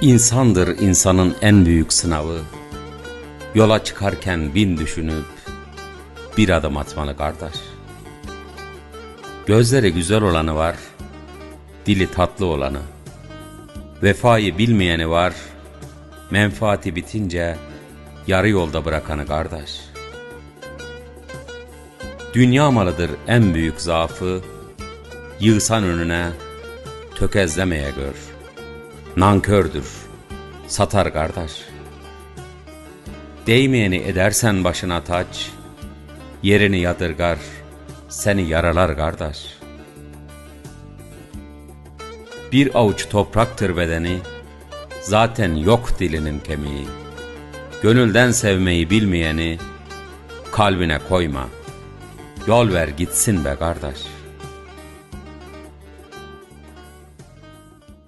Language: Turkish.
İnsandır insanın en büyük sınavı. Yola çıkarken bin düşünüp bir adım atmalı kardeş. Gözleri güzel olanı var, dili tatlı olanı. Vefayı bilmeyeni var, menfaati bitince yarı yolda bırakanı kardeş. Dünya malıdır en büyük zaafı, yığsan önüne tökezlemeye gör. Nankördür, satar kardeş. Değmeyeni edersen başına taç, yerini yadırgar, seni yaralar kardeş. Bir avuç topraktır bedeni, zaten yok dilinin kemiği. Gönülden sevmeyi bilmeyeni kalbine koyma. Yol ver gitsin be kardeş.''